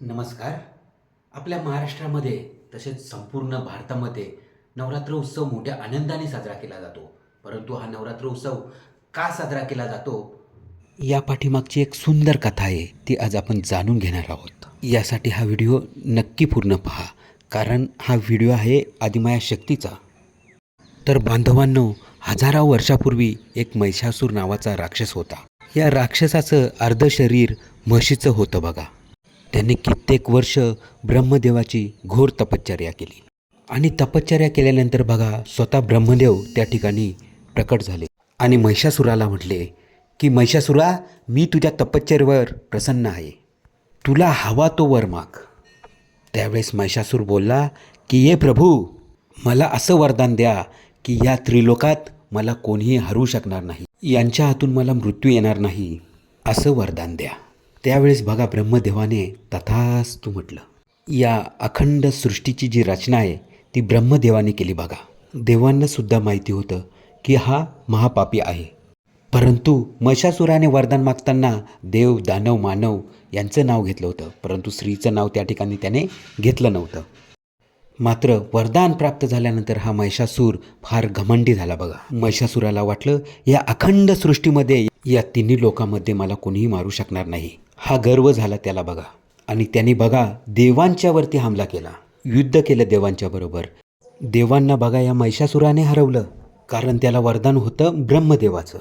नमस्कार. आपल्या महाराष्ट्रामध्ये तसेच संपूर्ण भारतामध्ये नवरात्र उत्सव मोठ्या आनंदाने साजरा केला जातो. परंतु हा नवरात्र उत्सव का साजरा केला जातो? या पाठीमागची एक सुंदर कथा आहे ती आज आपण जाणून घेणार आहोत. यासाठी हा व्हिडिओ नक्की पूर्ण पहा कारण हा व्हिडिओ आहे आदिमाया शक्तीचा. तर बांधवांनो हजारो वर्षापूर्वी एक महिषासूर नावाचा राक्षस होता. या राक्षसाचं अर्ध शरीर म्हशीचं होतं बघा. त्यांनी कित्येक वर्ष ब्रह्मदेवाची घोर तपश्चर्या केली. आणि तपश्चर्या केल्यानंतर बघा स्वतः ब्रह्मदेव त्या ठिकाणी प्रकट झाले. आणि महिषासुराला म्हटले की महिषासुरा मी तुझ्या तपश्चर्यावर प्रसन्न आहे. तुला हवा तो वर माग. त्यावेळेस महिषासूर बोलला की ये प्रभू मला असं वरदान द्या की या त्रिलोकात मला कोणीही हरू शकणार नाही. यांच्या हातून मला मृत्यू येणार नाही. असं वरदान द्या. त्यावेळेस बघा ब्रह्मदेवाने तथास्तू म्हटलं. या अखंड सृष्टीची जी रचना आहे ती ब्रह्मदेवाने केली बघा. देवांना सुद्धा माहिती होतं की हा महापापी आहे. परंतु महिषासुराने वरदान मागताना देव दानव मानव यांचं नाव घेतलं होतं. परंतु स्त्रीचं नाव त्या ठिकाणी त्याने घेतलं नव्हतं. मात्र वरदान प्राप्त झाल्यानंतर हा महिषासूर फार घमंडी झाला बघा. महिषासुराला वाटलं या अखंड सृष्टीमध्ये या तिन्ही लोकांमध्ये मला कोणीही मारू शकणार नाही. हा गर्व झाला त्याला बघा. आणि त्याने बघा देवांच्यावरती हमला केला. युद्ध केलं देवांच्याबरोबर देवांना बघा या महिषासुराने हरवलं. कारण त्याला वरदान होतं ब्रह्मदेवाचं.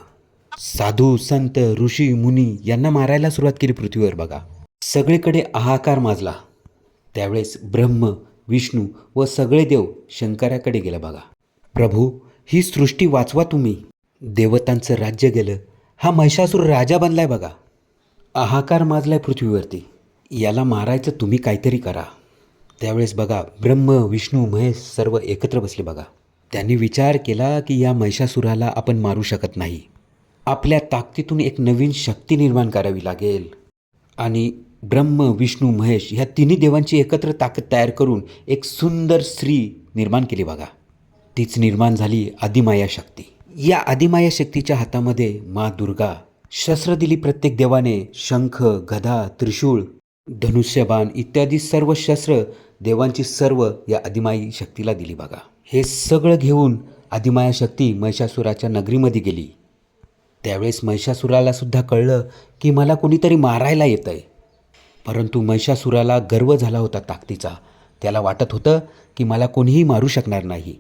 साधू संत ऋषी मुनी यांना मारायला सुरुवात केली पृथ्वीवर बघा. सगळीकडे हाहाकार माजला. त्यावेळेस ब्रह्म विष्णू व सगळे देव शंकराकडे गेला बघा. प्रभू ही सृष्टी वाचवा तुम्ही. देवतांचं राज्य गेलं. हा महिषासूर राजा बनलाय बघा. हाहाकार माजलाय पृथ्वीवरती. याला मारायचं तुम्ही काहीतरी करा. त्यावेळेस बघा ब्रह्म विष्णू महेश सर्व एकत्र बसले बघा. त्यांनी विचार केला की या महिषासुराला आपण मारू शकत नाही. आपल्या ताकदीतून एक नवीन शक्ती निर्माण करावी लागेल. आणि ब्रह्म विष्णू महेश ह्या तिन्ही देवांची एकत्र ताकद तयार करून एक सुंदर स्त्री निर्माण केली बघा. तीच निर्माण झाली आदिमाया शक्ती. या आदिमाया शक्तीच्या हातामध्ये मा दुर्गा शस्त्र दिली प्रत्येक देवाने शंख गदा त्रिशूळ धनुष्यबाण इत्यादी सर्व शस्त्र देवांची सर्व या आदिमाई शक्तीला दिली बघा. हे सगळं घेऊन आदिमाया शक्ती महिषासुराच्या नगरीमध्ये गेली. त्यावेळेस महिषासुराला सुद्धा कळलं की मला कोणीतरी मारायला येतं आहे परंतु महिषासुराला गर्व झाला होता ताकदीचा. त्याला वाटत होतं की मला कोणीही मारू शकणार नाही.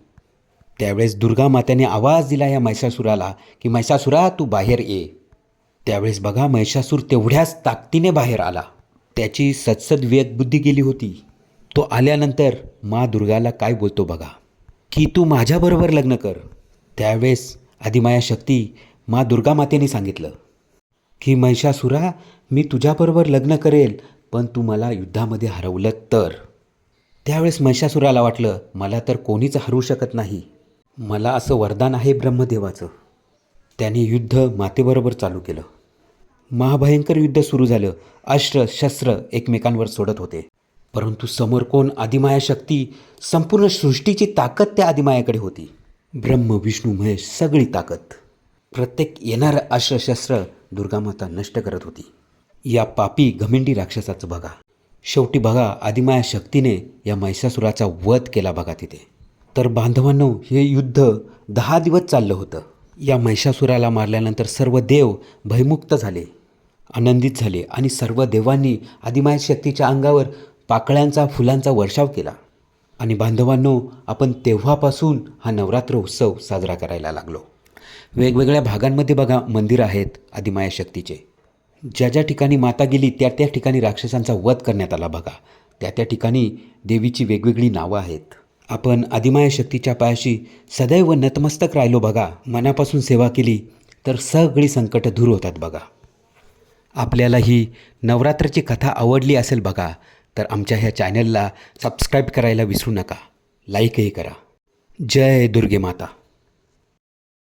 त्यावेळेस दुर्गा मात्याने आवाज दिला या महिषासुराला की महिषासुरा तू बाहेर ये. त्यावेळेस बघा महिषासूर तेवढ्याच ताकदीने बाहेर आला. त्याची सदसद व्यतबुद्धी गेली होती. तो आल्यानंतर मा दुर्गाला काय बोलतो बघा. की तू माझ्याबरोबर लग्न कर. त्यावेळेस आदिमाया शक्ती मा दुर्गा मातेने सांगितलं. की महिषासुरा मी तुझ्याबरोबर लग्न करेल पण तू मला युद्धामध्ये हरवलं तर. त्यावेळेस महिषासुराला वाटलं मला तर कोणीच हरवू शकत नाही. मला असं वरदान आहे ब्रह्मदेवाचं. त्याने युद्ध मातेबरोबर चालू केलं. महाभयंकर युद्ध सुरू झालं. अस्त्र शस्त्र एकमेकांवर सोडत होते. परंतु समोर कोण आदिमाया शक्ती संपूर्ण सृष्टीची ताकद त्या आदिमायाकडे होती. ब्रह्म विष्णू महेश सगळी ताकद. प्रत्येक येणारं अस्त्रशस्त्र दुर्गामाता नष्ट करत होती. या पापी घमिंडी राक्षसाचं बघा. शेवटी बघा आदिमाया शक्तीने या महिषासुराचा वध केला बघा तिथे. तर बांधवांनो हे युद्ध दहा दिवस चाललं होतं. या महिषासुराला मारल्यानंतर सर्व देव भयमुक्त झाले. आनंदित झाले आणि सर्व देवांनी आदिमाया शक्तीच्या अंगावर पाकळ्यांचा फुलांचा वर्षाव केला. आणि बांधवांनो आपण तेव्हापासून हा नवरात्र उत्सव साजरा करायला लागलो. वेगवेगळ्या भागांमध्ये बघा मंदिरं आहेत आदिमाया शक्तीचे. ज्या ज्या ठिकाणी माता गेली त्या त्या ठिकाणी राक्षसांचा वध करण्यात आला बघा. त्या त्या ठिकाणी देवीची वेगवेगळी नावं आहेत. आपण आदिमाया शक्तीच्या पायाशी सदैव नतमस्तक राहिलो बघा. मनापासून सेवा केली तर सगळी संकटं दूर होतात बघा. आपल्याला ही नवरात्राची कथा आवडली असेल बघा तर आमच्या ह्या चॅनलला सबस्क्राईब करायला विसरू नका. लाईकही करा. जय दुर्गे माता.